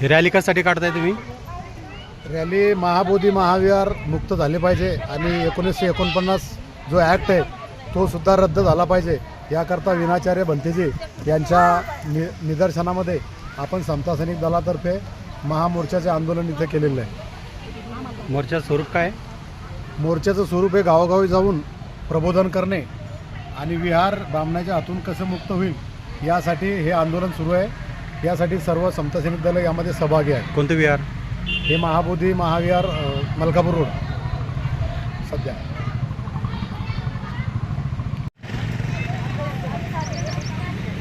ही rally कशासाठी काढताय तुम्ही? Rally Mahabodhi महाविहार मुक्त झाले पाहिजे आणि एकोणीसशे एकोणपन्नास जो ॲक्ट आहे तो सुद्धा रद्द झाला पाहिजे. याकरता विनाचार्य भंतेजी यांच्या नि निदर्शनामध्ये आपण समता सैनिक दलातर्फे महामोर्चाचे आंदोलन इथे केलेलं आहे. मोर्चा स्वरूप काय? मोर्चाचं स्वरूप हे गावोगावी जाऊन प्रबोधन करणे आणि विहार ब्राह्मणाच्या हातून कसं मुक्त होईल यासाठी हे आंदोलन सुरू आहे. यासाठी सर्व समता सैनिक दल यामध्ये सहभागी आहे कोणतं विहार? हे महाबोधी महाविहार अ, मलकापूर रोड. सध्या.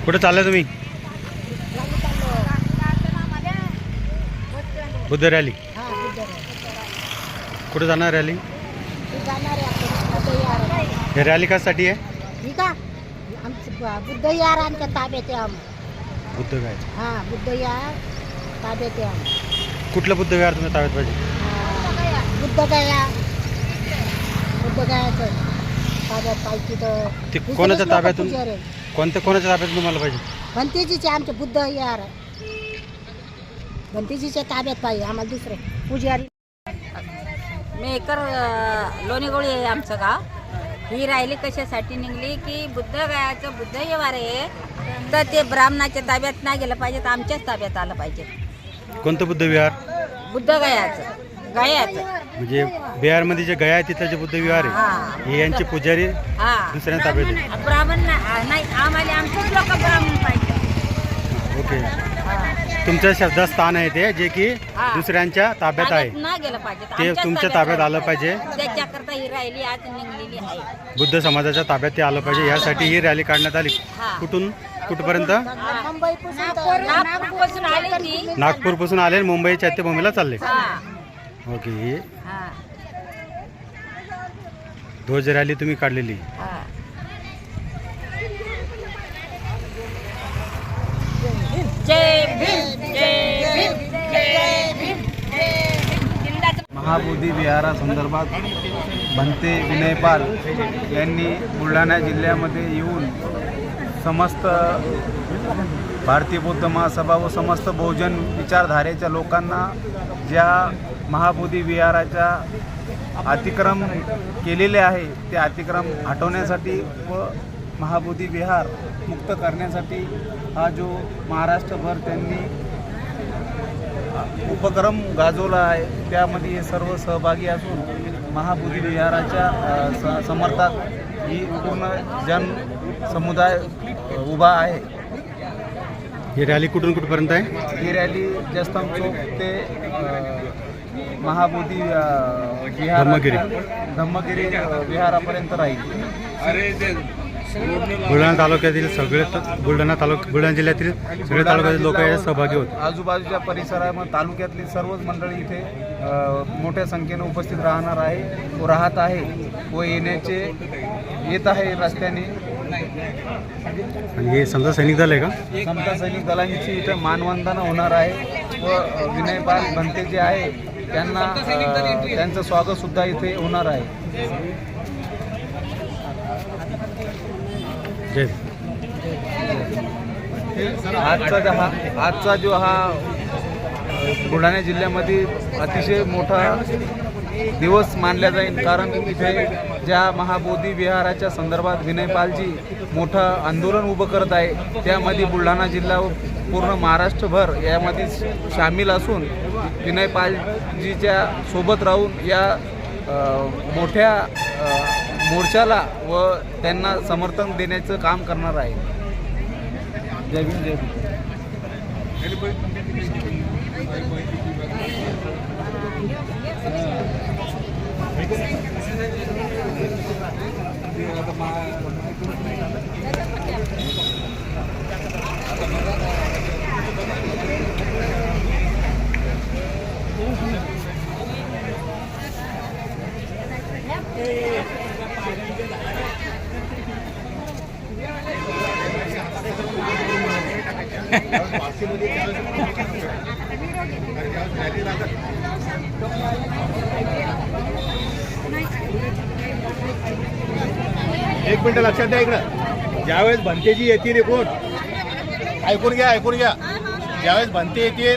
कुठे चाललाय तुम्ही? बुद्ध रॅली. कुठे जाणार रॅली? हे रॅली कशासाठी आहे? ठीक आहे. आमचं बुद्ध यार आमच्या ताब्यात आहे आम बुद्ध काय हा बुद्ध यार ताब्यात आहे आम कुठलं बुद्ध विहार तुम्ही ताब्यात पाहिजे? हा, बुद्ध गया. बुद्ध गयाचं. ताब्यात पाहिजे तर ते कोणाच्या ताब्यातून. कोणत्या कोणाच्या ताब्यात तुम्हाला पाहिजे? भंतेजीचे आमचे बुद्ध यार. भंतेजीच्या ताब्यात पाहिजे आम्हाला दुसरे. पुजारी. मेकर अ, लोणीगोळी आहे आमचं गाव. ही राहिली कशासाठी निघली? की बुद्ध गयाचं बुद्ध व्यवहार आहे. तर ते ब्राह्मणाच्या ताब्यात नाही गेलं पाहिजे तर आमच्याच ताब्यात आलं पाहिजे. कोणतं बुद्ध विहार बुद्ध गयाचं. गयाचं. म्हणजे बिहारमध्ये जे गया आहे तिथलं जे बुद्ध विहार आहे हा. हे यांचे पुजारी हा. दुसऱ्या ताब्यात आहे. ब्राह्मण ना- नाही आम्हाला आमचेच लोक ब्राह्मण पाहिजे ओके हा. तुमचं श्रद्धास्थान आहे ते जे की हा. दुसऱ्यांच्या ताब्यात आहे. गेलं पाहिजे. ते आमच्याच तुमच्या ताब्यात आलं पाहिजे. त्याच्याकरता ही राहिली आज निघलेली आहे. बुद्ध समाजाच्या ताब्यात ते आलं पाहिजे. यासाठी ही रॅली काढण्यात आली. हा. कुठून? कुठपर्यंत? नागपूरपासून आली ती. नागपूरपासून आले आणि मुंबई चैत्यभूमीला चालले. हा. ओके. ही हा. ध्वज रॅली तुम्ही काढलेली. हा. जय भीम जय भीम जय भीम जय भीम जिंदाचं महाबोधी विहारासंदर्भात भंते विनयपाल यांनी बुलढाणा जिल्ह्यामध्ये येऊन समस्त भारतीय बौद्ध महासभा व समस्त बहुजन विचारधारेच्या लोकांना ज्या महाबोधी विहाराच्या अतिक्रम केलेले आहे ते अतिक्रम हटवण्यासाठी व महाबोधी विहार मुक्त करण्यासाठी हा जो महाराष्ट्रभर त्यांनी उपक्रम गाजवला आहे. त्यामध्ये हे सर्व सहभागी असून महाबोधी विहाराच्या अ, स समर्थक ही पूर्ण जन समुदाय उभा आहे. ही रॅली कुठून कुठपर्यंत आहे? ही रॅली जस्तम चौक ते महाबोधी विहार धम्मगिरी. धम्मगिरी विहारापर्यंत राहील. बुलढाणा तालुक्यातील सगळे बुलढाणा तालुक बुलढाणा जिल्ह्यातील सगळे तालुक्यातील लोक यात सहभागी होते. आजूबाजूच्या परिसरामध्ये तालुक्यातली सर्वच मंडळी इथे मोठ्या संख्येनं उपस्थित राहणार आहे व राहत आहे व येण्याचे येत आहे रस्त्याने. आणि हे समजा सैनिक दल आहे का? समता सैनिक दलांची इथं मानवंदना होणार आहे व विनयपाल भंते जे आहे त्यांना अ, त्यांचं स्वागत सुद्धा इथे होणार आहे. आजचा जो हा आजचा जो हा बुलढाणा जिल्ह्यामध्ये अतिशय मोठा दिवस मानला जाईल. कारण इथे ज्या महाबोधी विहाराच्या संदर्भात विनयपालजी मोठं आंदोलन उभं करत आहे त्यामध्ये बुलढाणा जिल्हा पूर्ण महाराष्ट्रभर यामध्ये सामील असून विनयपालजीच्या सोबत राहून या मोठ्या मोर्चाला व त्यांना समर्थन देण्याचं काम करणार आहे. जय भीम जय भीम. एक मिनिट लक्षात द्या इकडं. ज्यावेळेस भंतेजी येतील कोण? ऐकून घ्या ऐकून घ्या. ज्यावेळेस भंते येतील